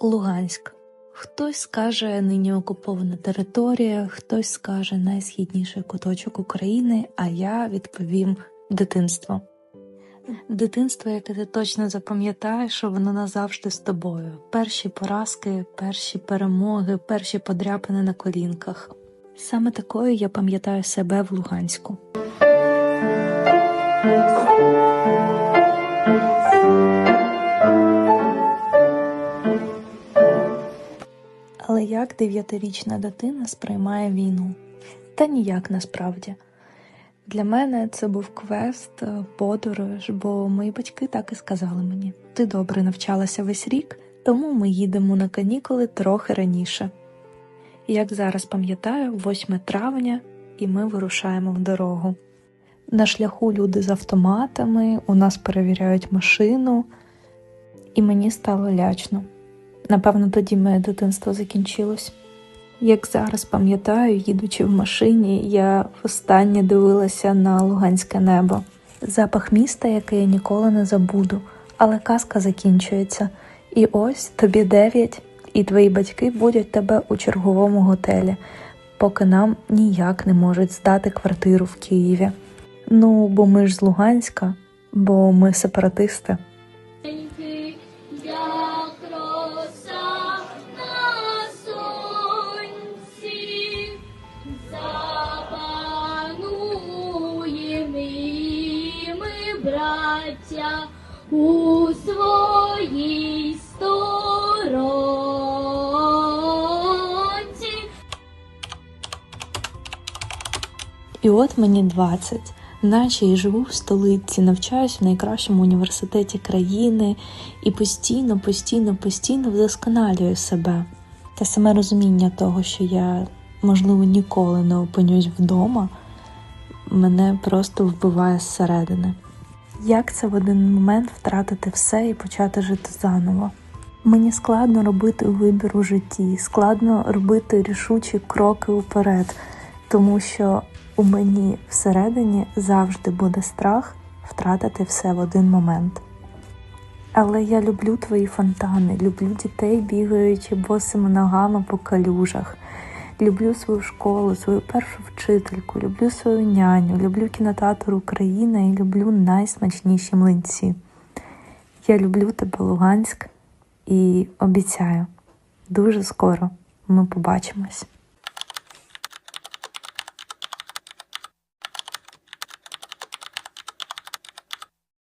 Луганськ. Хтось скаже нині окупована територія, хтось скаже найсхідніший куточок України, а я відповім дитинство. Дитинство, яке ти точно запам'ятаєш, що воно назавжди з тобою. Перші поразки, перші перемоги, перші подряпини на колінках. Саме такою я пам'ятаю себе в Луганську. Але як дев'ятирічна дитина сприймає війну? Та ніяк насправді. Для мене це був квест, е, подорож, бо мої батьки так і сказали мені: ти добре навчалася весь рік, тому ми їдемо на канікули трохи раніше. Як зараз пам'ятаю, 8 травня, і ми вирушаємо в дорогу. На шляху люди з автоматами, у нас перевіряють машину, і мені стало лячно. Напевно, тоді моє дитинство закінчилось. Як зараз пам'ятаю, їдучи в машині, я востаннє дивилася на луганське небо. Запах міста, який я ніколи не забуду, але казка закінчується. І ось тобі дев'ять, і твої батьки будуть тебе у черговому готелі, поки нам ніяк не можуть здати квартиру в Києві. Ну, бо ми ж з Луганська, бо ми сепаратисти. Браття, у своїй сторонці. І от мені 20, наче і живу в столиці, навчаюсь в найкращому університеті країни і постійно, постійно, постійно вдосконалюю себе. Та саме розуміння того, що я, можливо, ніколи не опинюсь вдома, мене просто вбиває зсередини. Як це в один момент втратити все і почати жити заново? Мені складно робити вибір у житті, складно робити рішучі кроки уперед, тому що у мені всередині завжди буде страх втратити все в один момент. Але я люблю твої фонтани, люблю дітей, бігаючи босими ногами по калюжах. Люблю свою школу, свою першу вчительку, люблю свою няню, люблю кінотеатр Україна і люблю найсмачніші млинці. Я люблю тебе, Луганськ, і обіцяю, дуже скоро ми побачимось.